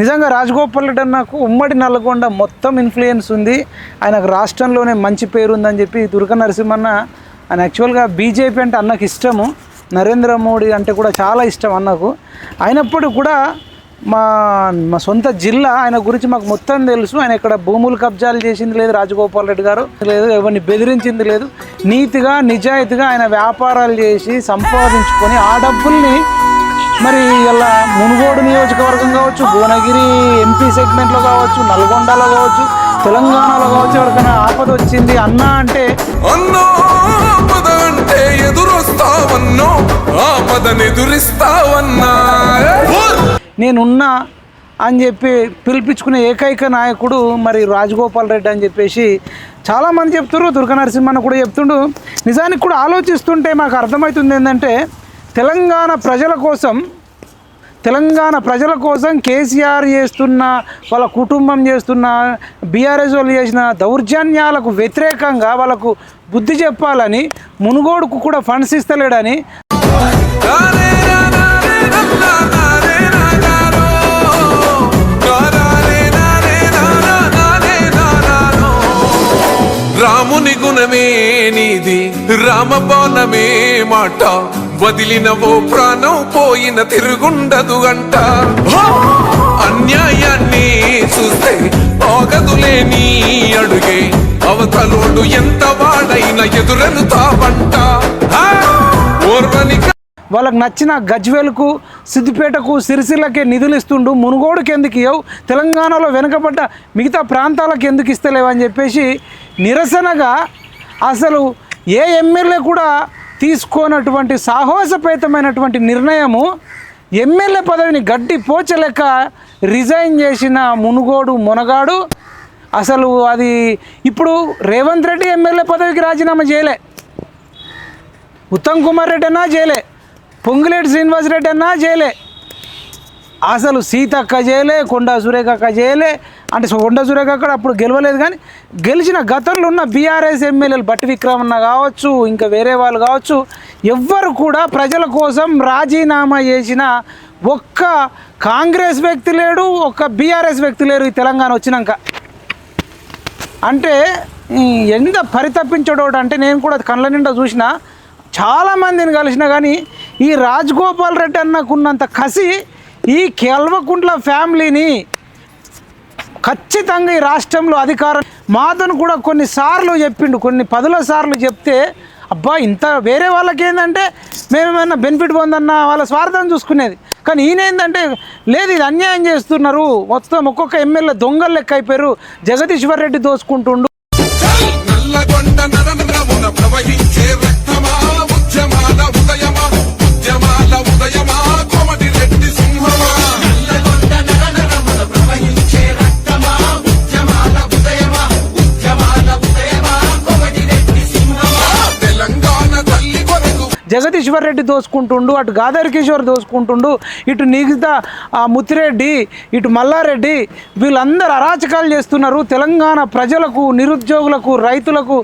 నిజంగా రాజగోపాల్ రెడ్డి అన్నకు ఉమ్మడి నల్గొండ మొత్తం ఇన్ఫ్లుయెన్స్ ఉంది. ఆయనకు రాష్ట్రంలోనే మంచి పేరు ఉందని చెప్పి దుర్గ నరసింహన్న ఆయన యాక్చువల్గా బీజేపీ అంటే అన్నకు ఇష్టము. నరేంద్ర మోడీ అంటే కూడా చాలా ఇష్టం అన్నకు. అయినప్పుడు కూడా మా మా సొంత జిల్లా ఆయన గురించి మాకు మొత్తం తెలుసు. ఆయన ఇక్కడ భూములు కబ్జాలు చేసింది లేదు రాజగోపాల్ రెడ్డి గారు. లేదు ఎవరిని బెదిరించింది లేదు. నీతిగా నిజాయితీగా ఆయన వ్యాపారాలు చేసి సంపాదించుకొని ఆ డబ్బుల్ని మరి ఇలా మునుగోడు నియోజకవర్గం కావచ్చు భువనగిరి ఎంపీ సెగ్మెంట్లో కావచ్చు నల్గొండలో కావచ్చు తెలంగాణలో కావచ్చు ఎవరికైనా ఆపద వచ్చింది అన్న అంటే అన్నో ఆపద అంటే ఎదురొస్తావన్నో ఆపదనెదురిస్తావన్నా నేనున్నా అని చెప్పి పిలిపించుకునే ఏకైక నాయకుడు మరి రాజగోపాల్ రెడ్డి అని చెప్పేసి చాలామంది చెప్తున్నారు. దుర్గా నరసింహన్న కూడా చెప్తుండు. నిజానికి కూడా ఆలోచిస్తుంటే మాకు అర్థమవుతుంది ఏంటంటే తెలంగాణ ప్రజల కోసం తెలంగాణ ప్రజల కోసం కేసీఆర్ చేస్తున్న వాళ్ళ కుటుంబం చేస్తున్న బీఆర్ఎస్ వాళ్ళు చేసిన దౌర్జన్యాలకు వ్యతిరేకంగా వాళ్ళకు బుద్ధి చెప్పాలని మునుగోడుకు కూడా ఫండ్స్ ఇస్తలేడని. రాముని గుణమే నీది రామబాణమే మాట. వదిలిన ఓ ప్రాణం పోయిన తిరుగుండదు అంట. అన్యాయాన్ని చూస్తే పోగదులే నీ అడుగే. అవతలోడు ఎంత వాడైన ఎదురను తావంట. ఓర్వని వాళ్ళకి నచ్చిన గజ్వేల్కు సిద్దిపేటకు సిరిసిల్లకే నిధులు ఇస్తుండు మునుగోడుకి ఎందుకు ఇవ్వవు తెలంగాణలో వెనుకబడ్డ మిగతా ప్రాంతాలకు ఎందుకు ఇస్తలేవని చెప్పేసి నిరసనగా అసలు ఏ ఎమ్మెల్యే కూడా తీసుకోనటువంటి సాహసపేతమైనటువంటి నిర్ణయము ఎమ్మెల్యే పదవిని గడ్డి పోచలేక రిజైన్ చేసిన మునుగోడు మునగాడు అసలు అది ఇప్పుడు రేవంత్ రెడ్డి ఎమ్మెల్యే పదవికి రాజీనామా చేయలే. ఉత్తమ్ కుమార్ రెడ్డి అన్నా చేయలే. పొంగులేటి శ్రీనివాస్ రెడ్డి అన్నా చేయలే. అసలు సీతక్క చేయలే కొండా సురేఖక్క చేయలే అంటే సో సురేఖ కూడా అప్పుడు గెలవలేదు కానీ గెలిచిన గతంలో ఉన్న బీఆర్ఎస్ ఎమ్మెల్యేలు బట్టి విక్రమన్న కావచ్చు ఇంకా వేరే వాళ్ళు కావచ్చు ఎవ్వరు కూడా ప్రజల కోసం రాజీనామా చేసిన ఒక్క కాంగ్రెస్ వ్యక్తి లేడు ఒక్క బీఆర్ఎస్ వ్యక్తి లేరు ఈ తెలంగాణ వచ్చినాక. అంటే ఎంత పరితపించడోడు అంటే నేను కూడా కళ్ళ నిండా చూసిన చాలామందిని కలిసిన కానీ ఈ రాజగోపాల్ రెడ్డి అన్నకున్నంత కసి ఈ కెల్వకుంట్ల ఫ్యామిలీని ఖచ్చితంగా ఈ రాష్ట్రంలో అధికారం. మాతను కూడా కొన్నిసార్లు చెప్పిండు కొన్ని పదుల సార్లు చెప్తే అబ్బా ఇంత వేరే వాళ్ళకి ఏంటంటే మేమేమైనా బెనిఫిట్ పొందన్న వాళ్ళ స్వార్థం చూసుకునేది. కానీ ఈయన ఏంటంటే లేదు ఇది అన్యాయం చేస్తున్నారు. మొత్తం ఒక్కొక్క ఎమ్మెల్యే దొంగలు లెక్క అయిపోయారు. జగదీశ్వర్ రెడ్డి దోసుకుంటుండు జగదీశ్వర్ రెడ్డి దోసుకుంటుండు అటు గాదారి కిషోర్ దోసుకుంటుండు ఇటు నిగిత ముత్తిరెడ్డి ఇటు మల్లారెడ్డి వీళ్ళందరూ అరాచకాలు చేస్తున్నారు. తెలంగాణ ప్రజలకు నిరుద్యోగులకు రైతులకు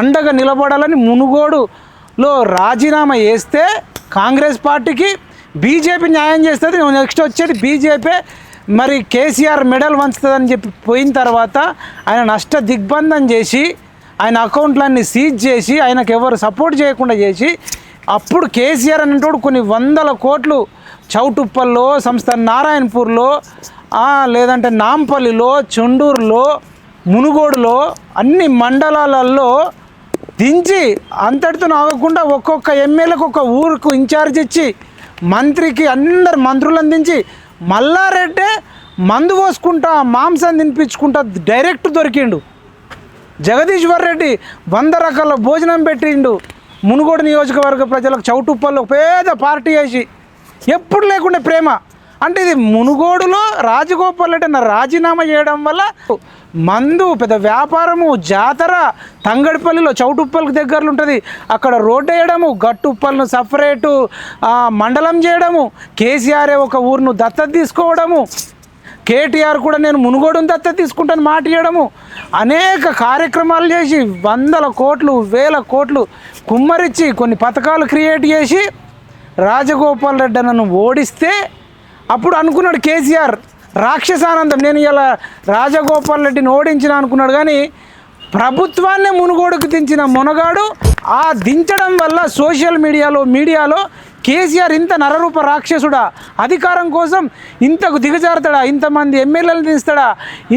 అండగా నిలబడాలని మునుగోడులో రాజీనామా చేస్తే కాంగ్రెస్ పార్టీకి బీజేపీ న్యాయం చేస్తుంది. నెక్స్ట్ వచ్చేది బీజేపీ. మరి కేసీఆర్ మెడల్ వంచుతుందని చెప్పి పోయిన తర్వాత ఆయన నష్ట దిగ్బంధం చేసి ఆయన అకౌంట్లన్నీ సీజ్ చేసి ఆయనకు ఎవరు సపోర్ట్ చేయకుండా చేసి అప్పుడు కేసీఆర్ అనేటోడు కొన్ని వందల కోట్లు చౌటుప్పల్లో సంస్థ నారాయణపూర్లో లేదంటే నాంపల్లిలో చెండూరులో మునుగోడులో అన్ని మండలాలలో దించి అంతటితో ఆగకుండా ఒక్కొక్క ఎమ్మెల్యేకి ఒక ఊరుకు ఇన్ఛార్జ్ ఇచ్చి మంత్రికి అందరు మంత్రులను దించి మల్లారెడ్డే మందు పోసుకుంటా మాంసం తినిపించుకుంటా డైరెక్ట్ దొరికిండు. జగదీశ్వర్ రెడ్డి వంద రకాల భోజనం పెట్టిండు. మునుగోడు నియోజకవర్గ ప్రజలకు చౌటుప్పల్లో పేద పార్టీ వేసి ఎప్పుడు లేకుండా ప్రేమ. అంటే ఇది మునుగోడులో రాజగోపాల్ రెడ్డి అన్న రాజీనామా చేయడం వల్ల మందు పెద్ద వ్యాపారము జాతర తంగడిపల్లిలో చౌటుప్పల్కి దగ్గరలో ఉంటుంది. అక్కడ రోడ్డు వేయడము గట్టుప్పలను సపరేటు మండలం చేయడము కేసీఆర్ ఒక ఊరును దత్తత తీసుకోవడము. కేటీఆర్ కూడా నేను మునుగోడును దత్త తీసుకుంటాను మాట ఇవ్వడము అనేక కార్యక్రమాలు చేసి వందల కోట్లు వేల కోట్లు కుమ్మరిచ్చి కొన్ని పథకాలు క్రియేట్ చేసి రాజగోపాల్ రెడ్డి నన్ను ఓడిస్తే అప్పుడు అనుకున్నాడు కేసీఆర్ రాక్షసానందం. నేను ఇలా రాజగోపాల్ రెడ్డిని ఓడించిన అనుకున్నాడు కానీ ప్రభుత్వాన్నే మునుగోడుకు దించిన మునగాడు ఆ దించడం వల్ల సోషల్ మీడియాలో మీడియాలో కేసీఆర్ ఇంత నరరూప రాక్షసుడా? అధికారం కోసం ఇంతకు దిగజారుతాడా? ఇంతమంది ఎమ్మెల్యేలు తీస్తాడా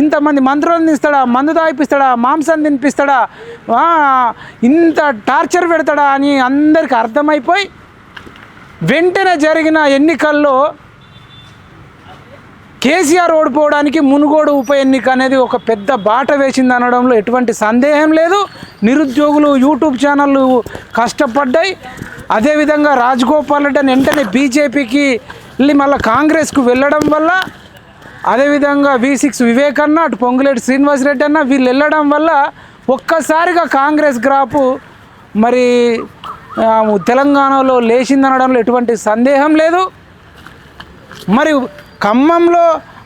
ఇంతమంది మంత్రులను తీస్తాడా మందు తాగిపిస్తాడా? మాంసం తినిపిస్తాడా? ఇంత టార్చర్ పెడతాడా అని అందరికీ అర్థమైపోయి వెంటనే జరిగిన ఎన్నికల్లో కేసీఆర్ ఓడిపోవడానికి మునుగోడు ఉప ఎన్నిక అనేది ఒక పెద్ద బాట వేసింది అనడంలో ఎటువంటి సందేహం లేదు. నిరుద్యోగులు యూట్యూబ్ ఛానళ్ళు కష్టపడ్డాయి. అదేవిధంగా రాజగోపాల్ రెడ్డి అని వెంటనే బీజేపీకి వెళ్ళి మళ్ళీ కాంగ్రెస్కు వెళ్ళడం వల్ల అదేవిధంగా వి సిక్స్ వివేక్ అన్న అటు పొంగులేటి శ్రీనివాసరెడ్డి అన్న వీళ్ళు వెళ్ళడం వల్ల ఒక్కసారిగా కాంగ్రెస్ గ్రాపు మరి తెలంగాణలో లేచిందనడంలో ఎటువంటి సందేహం లేదు. మరి ఖమ్మంలో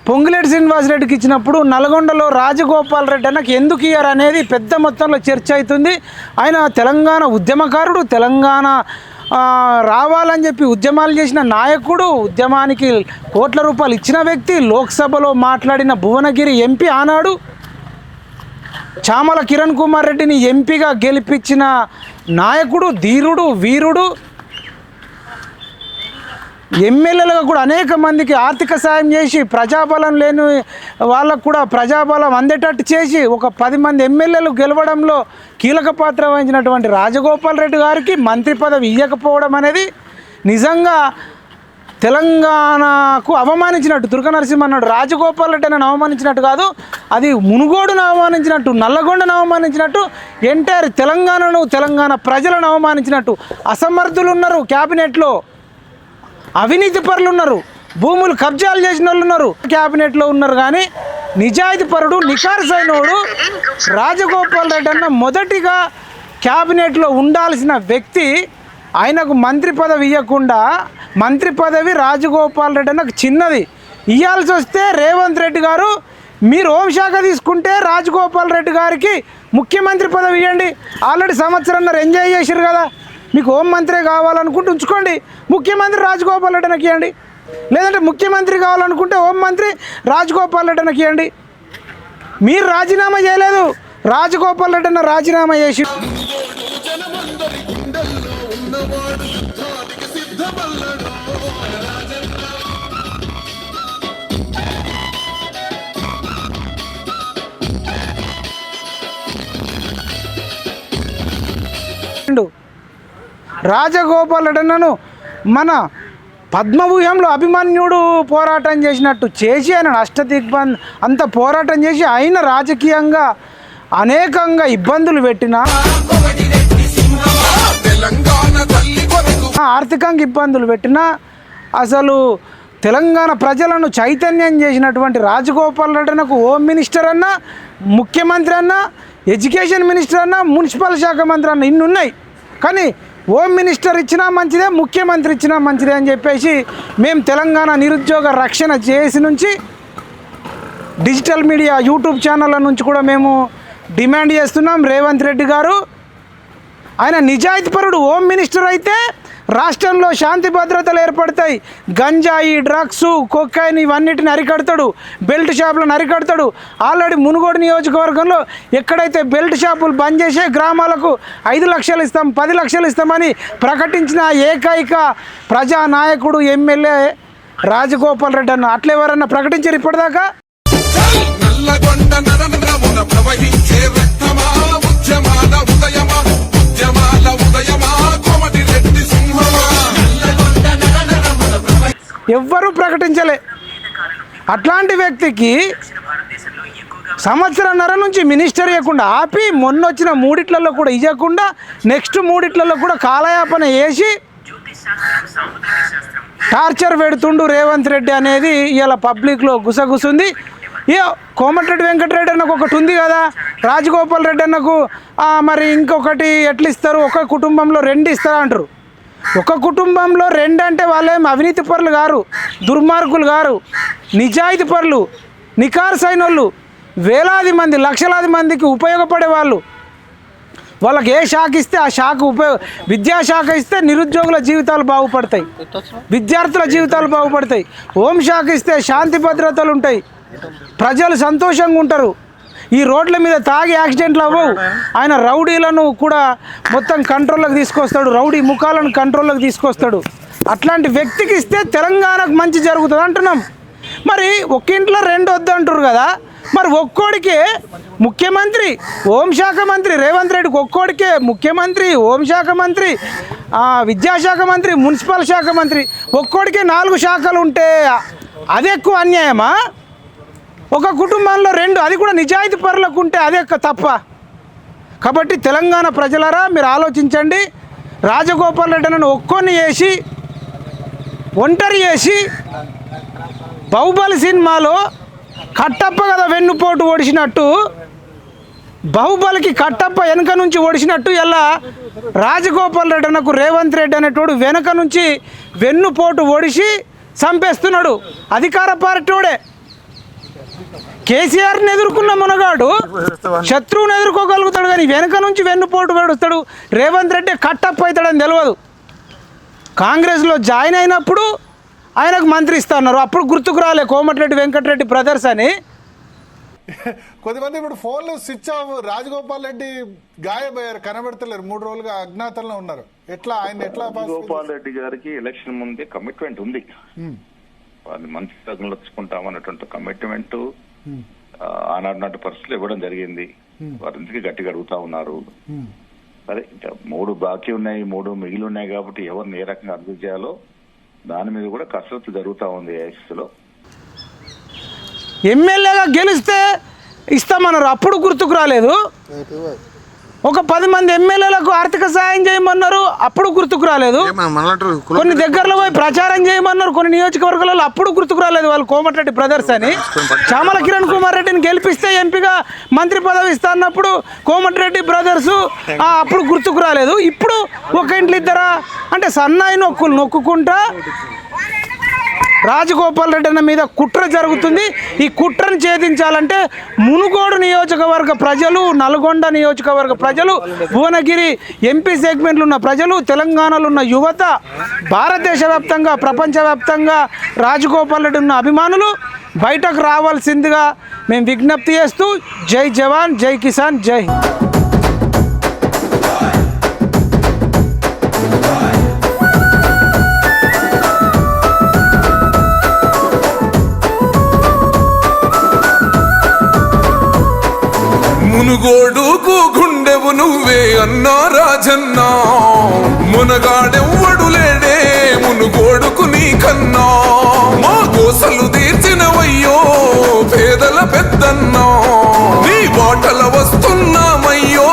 పొంగులేటి శ్రీనివాసరెడ్డికి ఇచ్చినప్పుడు నల్గొండలో రాజగోపాల్ రెడ్డి అన్నకి ఎందుకు ఇయ్యారు అనేది పెద్ద మొత్తంలో చర్చ అవుతుంది. ఆయన తెలంగాణ ఉద్యమకారుడు తెలంగాణ రావాలని చెప్పి ఉద్యమాలు చేసిన నాయకుడు ఉద్యమానికి కోట్ల రూపాయలు ఇచ్చిన వ్యక్తి లోక్సభలో మాట్లాడిన భువనగిరి ఎంపీ ఆనాడు. చామల కిరణ్ కుమార్ రెడ్డిని ఎంపీగా గెలిపించిన నాయకుడు ధీరుడు వీరుడు ఎమ్మెల్యేలుగా కూడా అనేక మందికి ఆర్థిక సాయం చేసి ప్రజాబలం లేని వాళ్ళకు కూడా ప్రజాబలం అందేటట్టు చేసి ఒక పది మంది ఎమ్మెల్యేలు గెలవడంలో కీలక పాత్ర వహించినటువంటి రాజగోపాల్ రెడ్డి గారికి మంత్రి పదవి ఇవ్వకపోవడం అనేది నిజంగా తెలంగాణకు అవమానించినట్టు దుర్గ నరసింహ అన్నాడు. రాజగోపాల్ రెడ్డి అని అవమానించినట్టు కాదు అది మునుగోడును అవమానించినట్టు నల్లగొండను అవమానించినట్టు ఎంటైర్ తెలంగాణను తెలంగాణ ప్రజలను అవమానించినట్టు అసమర్థులు ఉన్నారు క్యాబినెట్లో. అవినీతి పరులు ఉన్నారు. భూములు కబ్జాలు చేసిన వాళ్ళు ఉన్నారు. క్యాబినెట్లో ఉన్నారు కానీ నిజాయితీ పరుడు నికార్సైనోడు రాజగోపాల్ రెడ్డి అన్న మొదటిగా క్యాబినెట్లో ఉండాల్సిన వ్యక్తి ఆయనకు మంత్రి పదవి ఇవ్వకుండా మంత్రి పదవి రాజగోపాల్ రెడ్డి అన్న చిన్నది. ఇవ్వాల్సి వస్తే రేవంత్ రెడ్డి గారు మీరు హోంశాఖ తీసుకుంటే రాజగోపాల్ రెడ్డి గారికి ముఖ్యమంత్రి పదవి ఇవ్వండి ఆల్రెడీ సంవత్సరంన్నర ఎంజాయ్ చేశారు కదా. మీకు హోం మంత్రి కావాలనుకుంటే ఉంచుకోండి. ముఖ్యమంత్రి రాజగోపాల్ రెడ్డి నాకు ఇవ్వండి. లేదంటే ముఖ్యమంత్రి కావాలనుకుంటే హోం మంత్రి రాజగోపాల్ రెడ్డి నాకు ఇవ్వండి. మీరు రాజీనామా చేయలేదు. రాజగోపాల్ రెడ్డి అన్న రాజీనామా చేసి రాజగోపాల్ రెడ్డి మన పద్మవ్యూహంలో అభిమన్యుడు పోరాటం చేసినట్టు చేసి ఆయన అష్టదిగ్బంధ్ అంత పోరాటం చేసి ఆయన రాజకీయంగా అనేకంగా ఇబ్బందులు పెట్టినా ఆర్థికంగా ఇబ్బందులు పెట్టినా అసలు తెలంగాణ ప్రజలను చైతన్యం చేసినటువంటి రాజగోపాల్ రెడ్డినకు హోమ్ మినిస్టర్ అన్న ముఖ్యమంత్రి అన్న ఎడ్యుకేషన్ మినిస్టర్ అన్న మున్సిపల్ శాఖ మంత్రి అన్న ఇన్ని ఉన్నాయి కానీ హోమ్ మినిస్టర్ ఇచ్చినా మంచిదే ముఖ్యమంత్రి ఇచ్చినా మంచిదే అని చెప్పేసి మేము తెలంగాణ నిరుద్యోగ రక్షణ చేసి నుంచి డిజిటల్ మీడియా యూట్యూబ్ ఛానళ్ళ నుంచి కూడా మేము డిమాండ్ చేస్తున్నాం. రేవంత్ రెడ్డి గారు. ఆయన నిజాయితీపరుడు హోమ్ మినిస్టర్ అయితే రాష్ట్రంలో శాంతి భద్రతలు ఏర్పడతాయి. గంజాయి డ్రగ్స్ కొక్కైన్ ఇవన్నిటిని అరికడతాడు. బెల్ట్ షాపులను అరికడతాడు. ఆల్రెడీ మునుగోడు నియోజకవర్గంలో ఎక్కడైతే బెల్ట్ షాపులు బంద్ చేసే గ్రామాలకు ఐదు లక్షలు ఇస్తాం పది లక్షలు ఇస్తామని ప్రకటించిన ఏకైక ప్రజా నాయకుడు ఎమ్మెల్యే రాజగోపాల్ రెడ్డి అన్న. అట్లా ఎవరన్నా ప్రకటించారు ఇప్పటిదాకా? ఎవ్వరూ ప్రకటించలే. అట్లాంటి వ్యక్తికి సంవత్సరంన్నర నుంచి మినిస్టర్ ఇవ్వకుండా ఆపి మొన్న వచ్చిన మూడిట్లలో కూడా ఇవ్వకుండా నెక్స్ట్ మూడిట్లలో కూడా కాలయాపన వేసి టార్చర్ పెడుతుండు రేవంత్ రెడ్డి అనేది ఇలా పబ్లిక్లో గుసగుసుంది. ఏ కోమటిరెడ్డి వెంకటరెడ్డి అన్నకు ఒకటి ఉంది కదా రాజగోపాల్ రెడ్డి అన్నకు మరి ఇంకొకటి ఎట్లా ఇస్తారు ఒక కుటుంబంలో రెండు ఇస్తారా అంటారు. ఒక కుటుంబంలో రెండు అంటే వాళ్ళేం అవినీతి పరులు గారు దుర్మార్గులు గారు నిజాయితీ పరులు నికార్సైన వాళ్ళు వేలాది మంది లక్షలాది మందికి ఉపయోగపడే వాళ్ళు. వాళ్ళకి ఏ శాఖ ఇస్తే ఆ శాఖ ఉపయోగ విద్యాశాఖ ఇస్తే నిరుద్యోగుల జీవితాలు బాగుపడతాయి. విద్యార్థుల జీవితాలు బాగుపడతాయి. హోంశాఖ ఇస్తే శాంతి భద్రతలు ఉంటాయి. ప్రజలు సంతోషంగా ఉంటారు. ఈ రోడ్ల మీద తాగి యాక్సిడెంట్లు అవ్వవు. ఆయన రౌడీలను కూడా మొత్తం కంట్రోల్లోకి తీసుకొస్తాడు. రౌడీ ముఖాలను కంట్రోల్లోకి తీసుకొస్తాడు. అట్లాంటి వ్యక్తికి ఇస్తే తెలంగాణకు మంచి జరుగుతుంది అంటున్నాం. మరి ఒక్క ఇంట్లో రెండు వద్దు అంటారు కదా. మరి ఒక్కోడికే ముఖ్యమంత్రి హోంశాఖ మంత్రి రేవంత్ రెడ్డికి ఒక్కోడికే ముఖ్యమంత్రి హోంశాఖ మంత్రి విద్యాశాఖ మంత్రి మున్సిపల్ శాఖ మంత్రి ఒక్కోడికే నాలుగు శాఖలు ఉంటే అది ఎక్కువ అన్యాయమా? ఒక కుటుంబంలో రెండు అది కూడా నిజాయితీ పరులకు ఉంటే అదే తప్ప. కాబట్టి తెలంగాణ ప్రజలరా మీరు ఆలోచించండి. రాజగోపాల్ రెడ్డి నన్ను ఒక్కొని వేసి ఒంటరి చేసి బాహుబలి సినిమాలో కట్టప్ప కదా వెన్నుపోటు ఓడిసినట్టు బాహుబలికి కట్టప్ప వెనక నుంచి ఓడిసినట్టు ఇలా రాజగోపాల్ రెడ్డి అన్నకు రేవంత్ రెడ్డి అనేటోడు వెనక నుంచి వెన్నుపోటు ఓడిసి చంపేస్తున్నాడు. అధికార పార్టీోడే కేసీఆర్ని ఎదుర్కొన్న మునగాడు శత్రువుని ఎదుర్కోగలుగుతాడు కానీ వెనక నుంచి వెన్నుపోటు వేడుస్తాడు రేవంత్ రెడ్డి కట్టప్ప అవుతాడని తెలియదు కాంగ్రెస్లో జాయిన్ అయినప్పుడు ఆయనకు మంత్రి ఇస్తున్నారు అప్పుడు గుర్తుకు రాలే కోమటిరెడ్డి వెంకటరెడ్డి బ్రదర్స్ అని. కొద్దిమంది ఇప్పుడు ఫోన్లు స్విచ్ ఆఫ్ రాజగోపాల్ రెడ్డి గాయపోయారు కనబెడతలేరు. మూడు రోజులుగా అజ్ఞాతంలో ఉన్నారు. ఎట్లా? ఆయన ఎట్లా గోపాల్ రెడ్డి గారికి ఎలక్షన్ ముందే కమిట్మెంట్ ఉంది. వాళ్ళు మంచి తగ్గులు వచ్చుకుంటామన్నటువంటి కమిట్మెంట్ ఆనాడు నాటి పరిస్థితులు ఇవ్వడం జరిగింది. వారింటికి గట్టిగా అడుగుతా ఉన్నారు. సరే ఇంకా మూడు బాకీ ఉన్నాయి మూడు మిగిలి ఉన్నాయి కాబట్టి ఎవరిని ఏ రకంగా అభివృద్ధి చేయాలో దాని మీద కూడా కసరత్తు జరుగుతా ఉంది ఏఎస్లో ఎమ్మెల్యేగా గెలిస్తే ఇస్తామన్నారు. అప్పుడు గుర్తుకు రాలేదు. ఒక పది మంది ఎమ్మెల్యేలకు ఆర్థిక సాయం చేయమన్నారు అప్పుడు గుర్తుకు రాలేదు. కొన్ని దగ్గరలో పోయి ప్రచారం చేయమన్నారు కొన్ని నియోజకవర్గాలలో అప్పుడు గుర్తుకు రాలేదు వాళ్ళు కోమటిరెడ్డి బ్రదర్స్ అని. చామల కిరణ్ కుమార్ రెడ్డిని గెలిపిస్తే ఎంపీగా మంత్రి పదవి ఇస్తా అన్నప్పుడు కోమటిరెడ్డి బ్రదర్స్ అప్పుడు గుర్తుకు రాలేదు. ఇప్పుడు ఒక ఇంట్లో ఇద్దరా అంటే సన్నాయి నొక్కులు నొక్కుకుంటా రాజగోపాల్ రెడ్డి అన్న మీద కుట్ర జరుగుతుంది. ఈ కుట్రను ఛేదించాలంటే మునుగోడు నియోజకవర్గ ప్రజలు నల్గొండ నియోజకవర్గ ప్రజలు భువనగిరి ఎంపీ సెగ్మెంట్లు ఉన్న ప్రజలు తెలంగాణలో ఉన్న యువత భారతదేశ వ్యాప్తంగా ప్రపంచవ్యాప్తంగా రాజగోపాల్ రెడ్డి ఉన్న అభిమానులు బయటకు రావాల్సిందిగా మేము విజ్ఞప్తి చేస్తూ జై జవాన్ జై కిసాన్ జై హింద్. మునుగోడుకు గుండెవు నువ్వే అన్నా రాజన్నా. మునగాడెవ్వడు లేడే మునుగోడుకు నీకన్నా మా గోసలు తీర్చినవయ్యో పేదల పెద్దన్నా. నీ బాటల వస్తున్నామయ్యో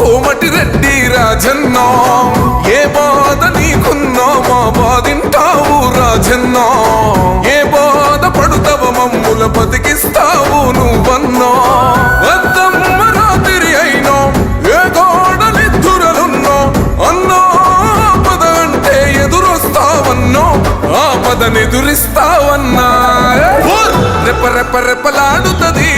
కోమటి రెడ్డి రాజన్నా. ఏ బాధ నీకున్నా మా బాధింటావు రాజన్నా. ఏ బాధ పడుతవ మమ్ముల బతికిస్తావు నువ్వన్నా. ఆ పదనెదురిస్తావన్నా ఓర్! రెప రెప రెపలాడుతది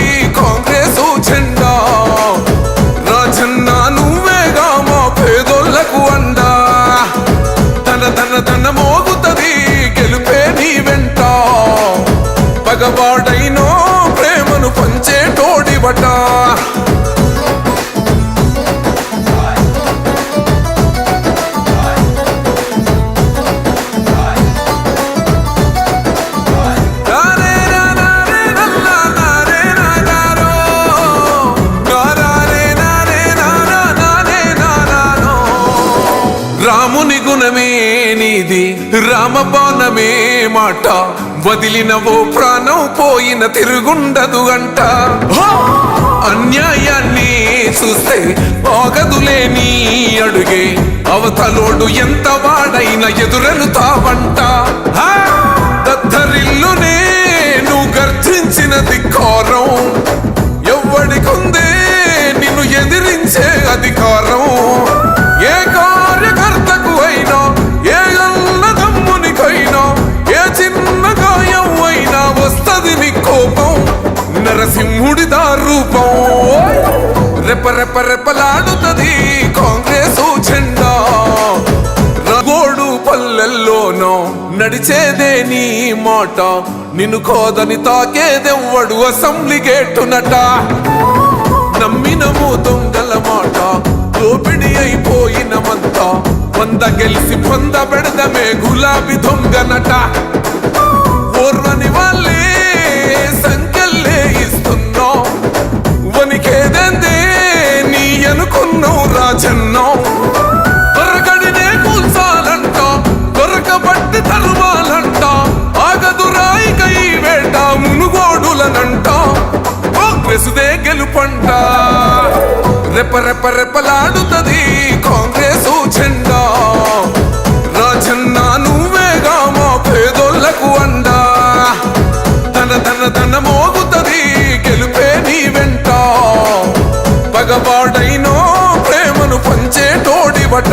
రాముని గుణమే నీది రామబాణమే మాట. వదిలినవో ప్రాణం పోయిన తిరుగుండదు అంట హో! అన్యాయాన్ని చూస్తే ఆగదులే నీ అడుగే. అవతలోడు ఎంత వాడైన ఎదురెలుతావంట హా! దద్దరిల్లునే నువ్వు గర్జించిన ధిక్కారం. ఎవ్వడికుందే నిన్ను ఎదిరించే అధికారం. వస్తది నీ రూపం రెప రెప రెపలాడుతుంది కాంగ్రెస్ జెండా. రగోడు పల్లెల్లోనో నడిచేదే నీ మాట. నిన్ను కోదని తాకేదెవ్వడు అసెంబ్లీ గేటునట నమ్మినము దొంగల మాట. దోపిడి అయిపోయినమంతా వంద గెలిసి పొంద పెడదమే గులాబీ దొంగనట రెప రెప రెపలాడుతది కాంగ్రెస్ జెండా. రాజన్న నువ్వేగా మా పేదోళ్ళకు అండా. తన తన తన మోగుతుంది గెలుపే నీ వెంట. పగబాడైనో ప్రేమను పంచే తోడివట